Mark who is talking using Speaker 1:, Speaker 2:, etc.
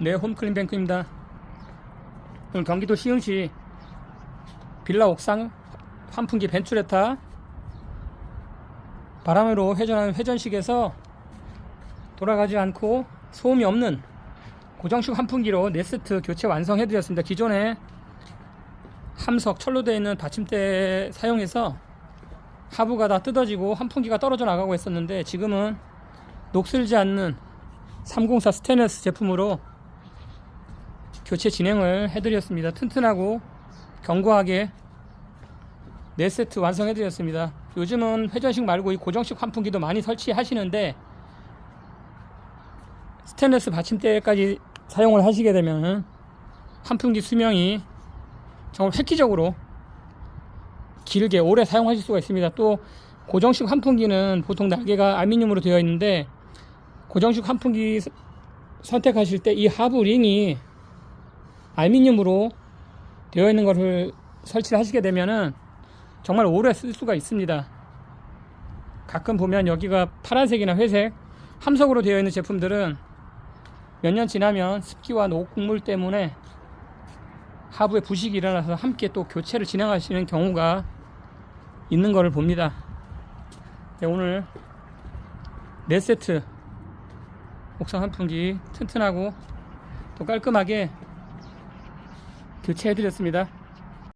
Speaker 1: 네, 홈클린뱅크입니다. 오늘 경기도 시흥시 빌라 옥상 환풍기 벤츄레타 바람으로 회전하는 회전식에서 돌아가지 않고 소음이 없는 고정식 환풍기로 4세트 교체 완성해드렸습니다. 기존에 함석 철로 되어 있는 받침대 사용해서 하부가 다 뜯어지고 환풍기가 떨어져 나가고 했었는데 지금은 녹슬지 않는 304 스테인레스 제품으로 교체 진행을 해드렸습니다. 튼튼하고 견고하게 4세트 완성해드렸습니다. 요즘은 회전식 말고 이 고정식 환풍기도 많이 설치하시는데 스테인레스 받침대까지 사용을 하시게 되면 환풍기 수명이 정말 획기적으로 길게 오래 사용하실 수가 있습니다. 또 고정식 환풍기는 보통 날개가 알루미늄으로 되어 있는데 고정식 환풍기 서- 선택하실 때 이 하부 링이 알루미늄으로 되어 있는 것을 설치를 하시게 되면은 정말 오래 쓸 수가 있습니다. 가끔 보면 여기가 파란색이나 회색 함석으로 되어 있는 제품들은 몇 년 지나면 습기와 녹물 때문에 하부에 부식이 일어나서 함께 또 교체를 진행하시는 경우가 있는 것을 봅니다. 네, 오늘 4세트 옥상 환풍기 튼튼하고 또 깔끔하게 교체해 드렸습니다.